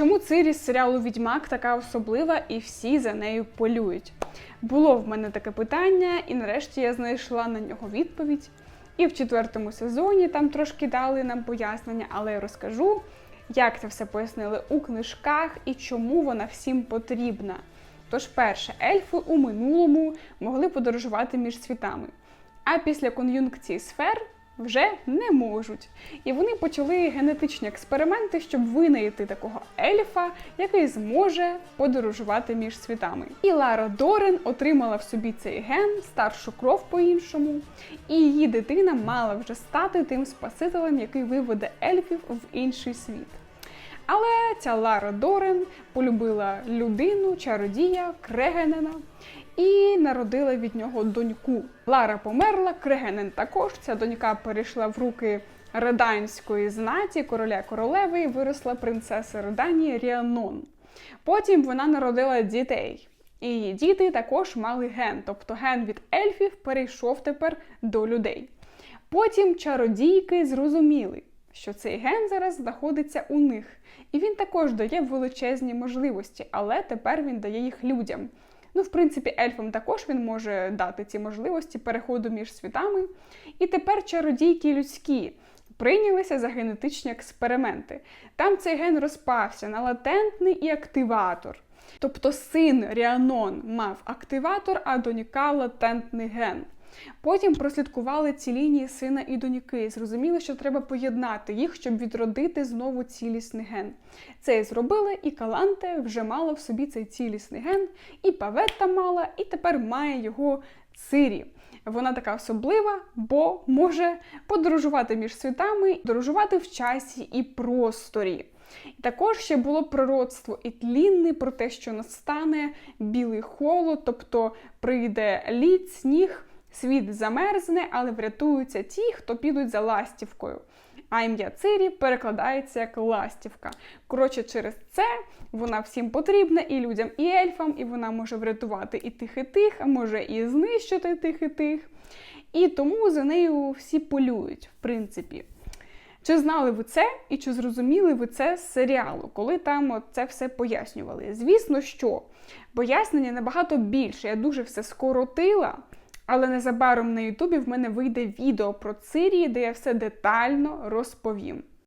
Чому Цири з серіалу Відьмак така особлива і всі за нею полюють? Було в мене таке питання, і нарешті я знайшла на нього відповідь. І в четвертому сезоні там трошки дали нам пояснення, але я розкажу, як це все пояснили у книжках і чому вона всім потрібна. Тож, перше, ельфи у минулому могли подорожувати між світами, а після кон'юнкції сфер вже не можуть. І вони почали генетичні експерименти, щоб винайти такого ельфа, який зможе подорожувати між світами. І Лара Дорен отримала в собі цей ген, старшу кров по-іншому, і її дитина мала вже стати тим спасителем, який виведе ельфів в інший світ. Але ця Лара Дорен полюбила людину, чародія, Крегенена і народила від нього доньку. Лара померла, Крегенен також. Ця донька перейшла в руки реданської знаті, короля королеви, і виросла принцеса Реданії Ріанон. Потім вона народила дітей. І діти також мали ген, тобто ген від ельфів перейшов тепер до людей. Потім чародійки зрозуміли, що цей ген зараз знаходиться у них, і він також дає величезні можливості, але тепер він дає їх людям. Ну, в принципі, ельфам також він може дати ці можливості переходу між світами. І тепер чародійки людські прийнялися за генетичні експерименти. Там цей ген розпався на латентний і активатор. Тобто син Ріанон мав активатор, а донька латентний ген. Потім прослідкували ці лінії сина і доньки, і зрозуміли, що треба поєднати їх, щоб відродити знову цілісний ген. Це і зробили, і Каланте вже мала в собі цей цілісний ген, і Паветта мала, і тепер має його Цирі. Вона така особлива, бо може подорожувати між світами, подорожувати в часі і просторі. Також ще було пророцтво і тлінне про те, що настане білий холод, тобто прийде лід, сніг, світ замерзне, але врятуються ті, хто підуть за ластівкою. А ім'я Цирі перекладається як ластівка. Коротше, через це вона всім потрібна і людям, і ельфам, і вона може врятувати і тих, і тих, а може і знищити тих, і тих. І тому за нею всі полюють, в принципі. Чи знали ви це і чи зрозуміли ви це з серіалу, коли там це все пояснювали? Звісно, що пояснення набагато більше. Я дуже все скоротила, але незабаром на Ютубі в мене вийде відео про Цирії, де я все детально розповім.